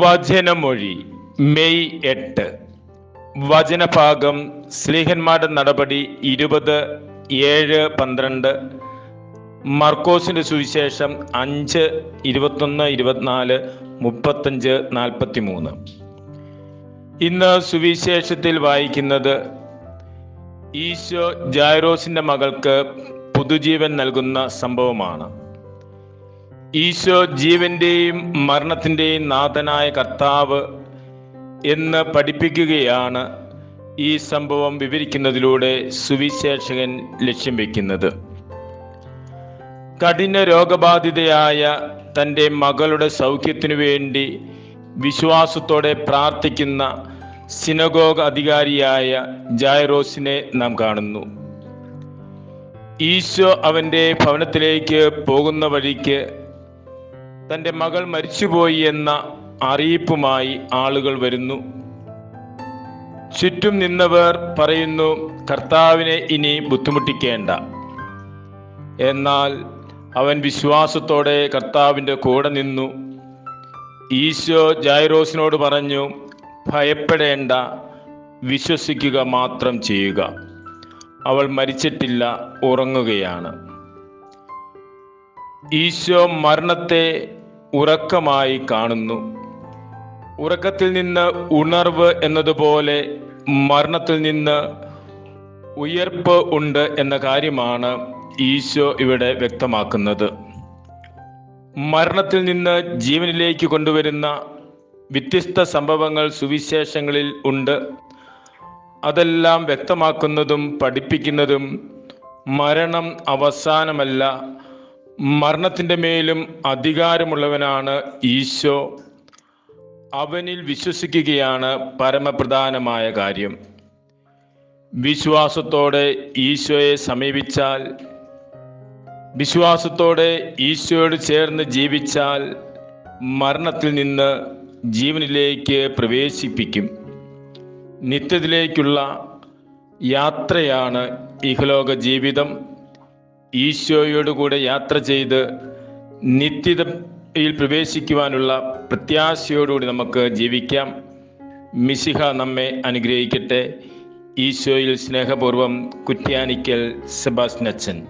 വചനമൊഴി May എട്ട്. വചനഭാഗം സ്ലീഹന്മാരുടെ നടപടി ഇരുപത് ഏഴ് പന്ത്രണ്ട്. മർക്കോസിന്റെ സുവിശേഷം അഞ്ച് ഇരുപത്തൊന്ന് ഇരുപത്തിനാല് മുപ്പത്തഞ്ച് നാൽപ്പത്തി മൂന്ന് ഇന്ന് സുവിശേഷത്തിൽ വായിക്കുന്നത് ഈശോ ജായറോസിന്റെ മകൾക്ക് പുതുജീവൻ നൽകുന്ന സംഭവമാണ്. ഈശോ ജീവന്റെയും മരണത്തിന്റെയും നാഥനായ കർത്താവ് എന്ന് പഠിപ്പിക്കുകയാണ് ഈ സംഭവം വിവരിക്കുന്നതിലൂടെ സുവിശേഷകൻ ലക്ഷ്യം വെക്കുന്നത്. കഠിന രോഗബാധിതയായ തന്റെ മകളുടെ സൗഖ്യത്തിനു വേണ്ടി വിശ്വാസത്തോടെ പ്രാർത്ഥിക്കുന്ന സിനഗോഗ് അധികാരിയായ ജായറോസിനെ നാം കാണുന്നു. ഈശോ അവന്റെ ഭവനത്തിലേക്ക് പോകുന്ന വഴിക്ക് തന്റെ മകൾ മരിച്ചുപോയി എന്ന അറിയിപ്പുമായി ആളുകൾ വരുന്നു. ചുറ്റും നിന്നവർ പറയുന്നു കർത്താവിനെ ഇനി ബുദ്ധിമുട്ടിക്കേണ്ട. എന്നാൽ അവൻ വിശ്വാസത്തോടെ കർത്താവിന്റെ കൂടെ നിന്നു. ഈശോ ജൈറോസിനോട് പറഞ്ഞു ഭയപ്പെടേണ്ട വിശ്വസിക്കുക മാത്രം ചെയ്യുക. അവൾ മരിച്ചിട്ടില്ല ഉറങ്ങുകയാണ്. ഈശോ മരണത്തെ ഉറക്കമായി കാണുന്നു. ഉറക്കത്തിൽ നിന്ന് ഉണർവ് എന്നതുപോലെ മരണത്തിൽ നിന്ന് ഉയർപ്പ് ഉണ്ട് എന്ന കാര്യമാണ് ഈശോ ഇവിടെ വ്യക്തമാക്കുന്നത്. മരണത്തിൽ നിന്ന് ജീവനിലേക്ക് കൊണ്ടുവരുന്ന വ്യത്യസ്ത സംഭവങ്ങൾ സുവിശേഷങ്ങളിൽ ഉണ്ട്. അതെല്ലാം വ്യക്തമാക്കുന്നതും പഠിപ്പിക്കുന്നതും മരണം അവസാനമല്ല. മരണത്തിന്റെ മേലും അധികാരമുള്ളവനാണ് ഈശോ. അവനിൽ വിശ്വസിക്കുകയാണ് പരമപ്രധാനമായ കാര്യം. വിശ്വാസത്തോടെ ഈശോയെ സമീപിച്ചാൽ വിശ്വാസത്തോടെ ഈശോയോട് ചേർന്ന് ജീവിച്ചാൽ മരണത്തിൽ നിന്ന് ജീവനിലേക്ക് പ്രവേശിപ്പിക്കും. നിത്യത്തിലേക്കുള്ള യാത്രയാണ് ഇഹലോക ജീവിതം. ഈശോയോട് കൂടെ യാത്ര ചെയ്ത് നിത്യതയിൽ പ്രവേശിക്കുവാനുള്ള പ്രത്യാശയോടുകൂടി നമുക്ക് ജീവിക്കാം. മിശിഹ നമ്മെ അനുഗ്രഹിക്കട്ടെ. ഈശോയിൽ സ്നേഹപൂർവം കുറ്റ്യാനിക്കൽ സെബാസ്നച്ചൻ